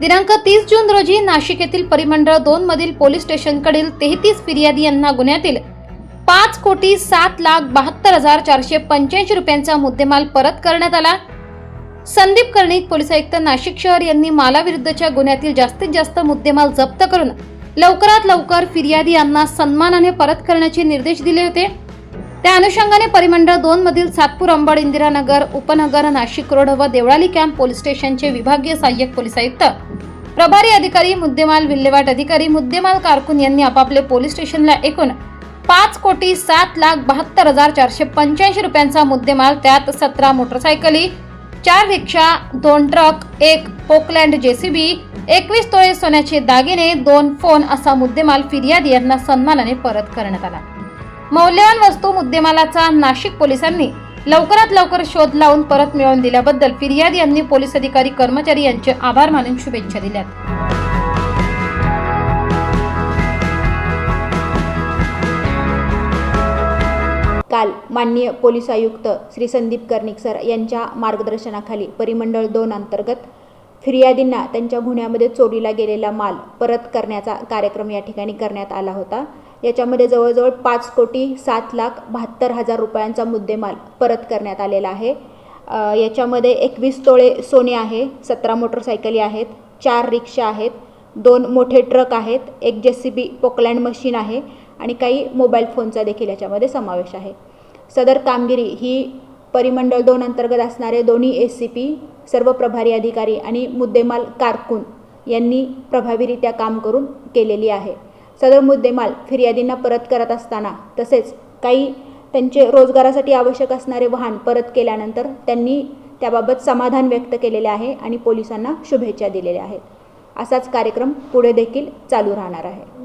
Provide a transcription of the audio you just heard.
दिनांक तीस जून रोजी नाशिक येथील परिमंडळ दोन मधील पोलीस स्टेशनकडील तेहतीस फिर्यादी यांना गुन्ह्यातील पाच कोटी सात लाख बहात्तर हजार चारशे पंच्याऐंशी रुपयांचा मुद्देमाल परत करण्यात आला. संदीप कर्णिक पोलीस आयुक्त नाशिक शहर यांनी मालाविरुद्धच्या गुन्ह्यातील जास्तीत जास्त मुद्देमाल जप्त करून लवकरात लवकर फिर्यादी यांना सन्मानाने परत करण्याचे निर्देश दिले होते. त्या अनुषंगाने परिमंडळ दोन मधील सातपूर अंबड इंदिरानगर उपनगर नाशिक रोड व देवळाली कॅम्प पोलीस स्टेशनचे विभागीय सहाय्यक पोलीस आयुक्त प्रभारी अधिकारी मुद्देमाल विल्हेवाट अधिकारी मुद्देमाल कारकून यांनी आपापले पोलीस स्टेशनला एकूण पाच कोटी सात लाख बहात्तर हजार चारशे पंच्याऐंशी रुपयांचा मुद्देमाल त्यात सतरा मोटरसायकली चार रिक्षा दोन ट्रक एक पोकलँड जेसीबी एकवीस तोळे सोन्याचे दागिने दोन फोन असा मुद्देमाल फिर्यादी यांना सन्मानाने परत करण्यात आला. मौल्यवान वस्तू मुद्देमालाचा नाशिक पोलिसांनी लवकरात लवकर शोध लावून परत मिळवून दिल्याबद्दल फिर्याद यांनी पोलीस अधिकारी कर्मचारी यांचे आभार मानून शुभेच्छा दिल्यात. काल माननीय पोलीस आयुक्त श्री संदीप कर्णिक सर यांच्या मार्गदर्शनाखाली परिमंडळ दोन अंतर्गत फिर्यादींना त्यांच्या गुन्ह्यामध्ये चोरीला गेलेला माल परत करण्याचा कार्यक्रम या ठिकाणी करण्यात आला होता. याच्यामध्ये जवळजवळ पाच कोटी सात लाख बहात्तर हजार रुपयांचा मुद्देमाल परत करण्यात आलेला आहे. याच्यामध्ये एकवीस तोळे सोने आहे सतरा मोटरसायकली आहेत चार रिक्षा आहेत दोन मोठे ट्रक आहेत एक जे सी बी पोकलँड मशीन आहे आणि काही मोबाईल फोनचा देखील याच्यामध्ये समावेश आहे. सदर कामगिरी ही परिमंडळ दोन अंतर्गत असणारे दोन्ही एस सी पी सर्व प्रभारी अधिकारी आणि मुद्देमाल कारकून यांनी प्रभावीरित्या काम करून केलेली आहे. सदर मुद्देमाल फिर्यादींना परत करत असताना तसेच काही त्यांचे रोजगारासाठी आवश्यक असणारे वाहन परत केल्यानंतर त्यांनी त्याबाबत समाधान व्यक्त केलेले आहे आणि पोलिसांना शुभेच्छा दिलेल्या आहेत. असाच कार्यक्रम पुढे देखील चालू राहणार आहे.